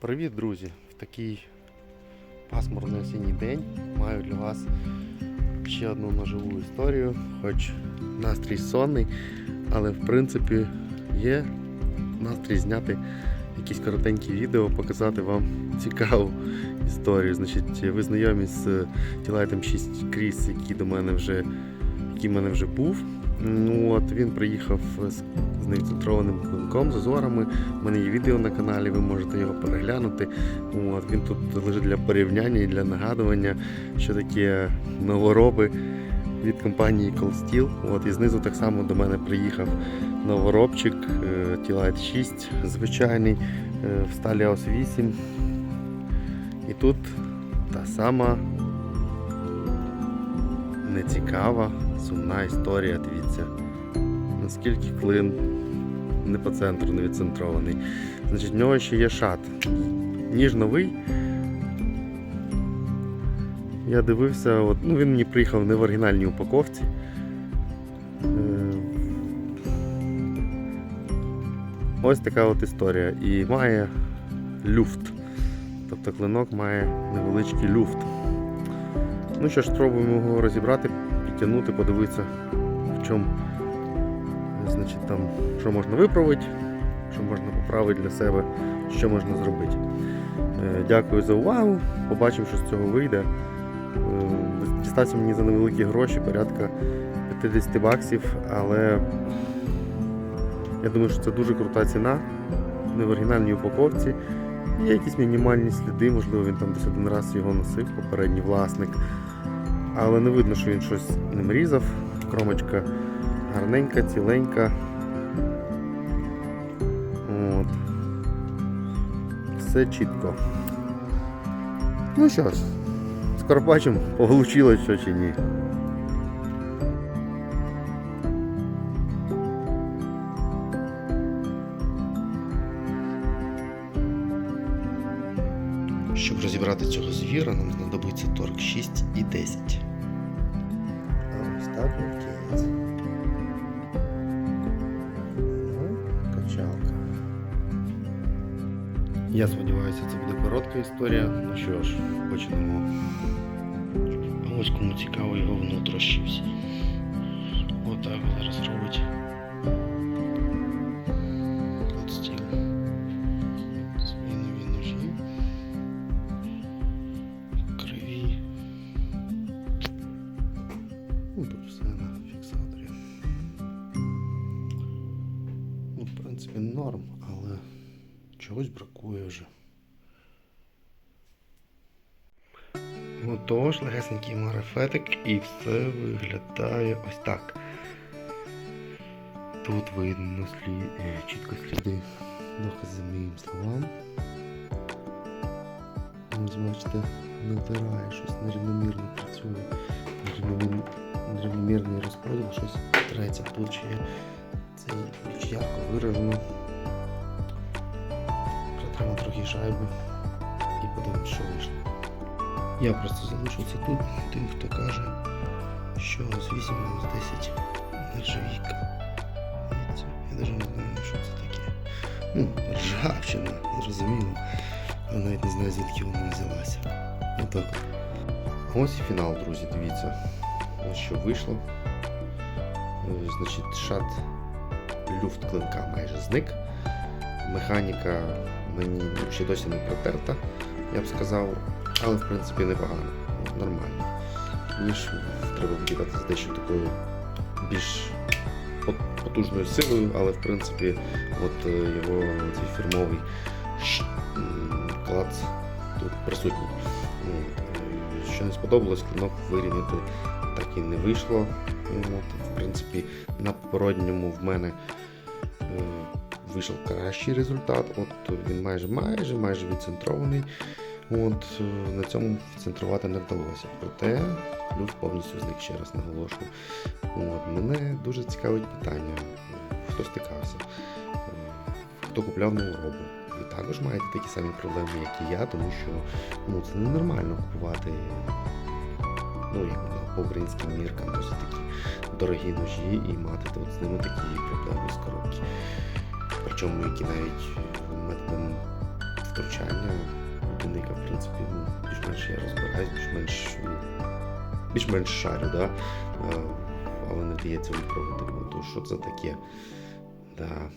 Привіт, друзі! В такий пасмурний осінній день маю для вас ще одну ножову історію, хоч настрій сонний, але в принципі є настрій зняти якісь коротенькі відео, показати вам цікаву історію. Значить, ви знайомі з тілайтом 6 Кріс, який до мене вже, який в мене вже був. Ну от він приїхав з, з невідцентрованим клинком, з озорами. У мене є відео на каналі, ви можете його переглянути. От, він тут лежить для порівняння і для нагадування, що таке новороби від компанії Cold Steel. От, і знизу так само до мене приїхав новоробчик е, T-Lite 6, звичайний е, в сталі AOS 8. І тут та сама нецікава, сумна історія. Дивіться, наскільки клин не по центру, не відцентрований. Значить, в нього ще є шат. Ніж новий. Я дивився, от, ну він мені приїхав не в оригінальній упаковці. Е, Ось така от історія. І має люфт. Тобто клинок має невеличкий люфт. Ну що ж, спробуємо його розібрати, підтягнути, подивитися, в чому значить, там, що можна виправити, що можна поправити для себе, що можна зробити. Е, Дякую за увагу. Побачимо, що з цього вийде. Е, Дістався мені за невеликі гроші, порядка 50 баксів, але я думаю, що це дуже крута ціна. Не в оригінальній упаковці. Є якісь мінімальні сліди, можливо, він там десь один раз його носив, попередній власник. Але не видно, що він щось ним різав. Кромочка гарненька, ціленька. От. Все чітко. Ну що ж, скоро бачимо, получилось що чи ні. Щоб розібрати цього звіра, нам знадобиться торк 6 і 10. Я сподіваюся, це буде коротка історія. Ну що ж, почнемо. А ось кому цікаво його внутрішність. Отак зараз робить. От стіл. Свої нові ножі. Криві. Ну, тут все на фіксаторі. Ну, в принципі, норм, але Чогось бракує вже. Отож, легесенький марафетик і все виглядає ось так. Тут видно слі... е, чітко сліди докази моїм словам. Ось натирає щось нерівномірно працює. Нерівномірний розподіл, щось треться. Тут ще це більш ярко виражено. Притримав шайби і подивимось, що вийшло. Я просто залишу це тут тим, хто каже, що з 8 з 10 нержавійка. Я навіть не знаю, що це таке. Ну, ржавчина, зрозуміло. Я навіть не знаю, звідки вона взялася. Отак. от. Ось і фінал, друзі, дивіться. Ось що вийшло. Е, Значить, шат люфт клинка майже зник. Механіка мені ще досі не протерта, я б сказав, але в принципі непогано, нормально. Ніж треба викидати з дещо такою більш потужною силою, але в принципі от е, його цей фірмовий клац тут присутній. Е, Що не сподобалось, клинок вирівняти так і не вийшло. От, в принципі, на попередньому в мене вийшов кращий результат. От він майже майже майже відцентрований. От е, на цьому відцентрувати не вдалося. Проте люфт повністю зник ще раз наголошую. От, мене дуже цікавить питання. Хто стикався? Е, Хто купляв нову робу? Ви також маєте такі самі проблеми, як і я, тому що ну, це ненормально купувати ну, по українським міркам досить такі дорогі ножі і мати от з ними такі проблеми з коробки. Причому які навіть методом втручання. Людина, яка, в принципі, ну, більш-менш я розбираюсь, більш-менш ну, більш-менш шарю, да? Е, але не вдається виправити. бо То що це таке? Да,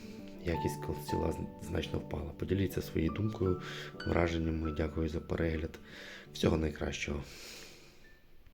якість тіла значно впала. Поділіться своєю думкою, враженнями. Дякую за перегляд. Всього найкращого.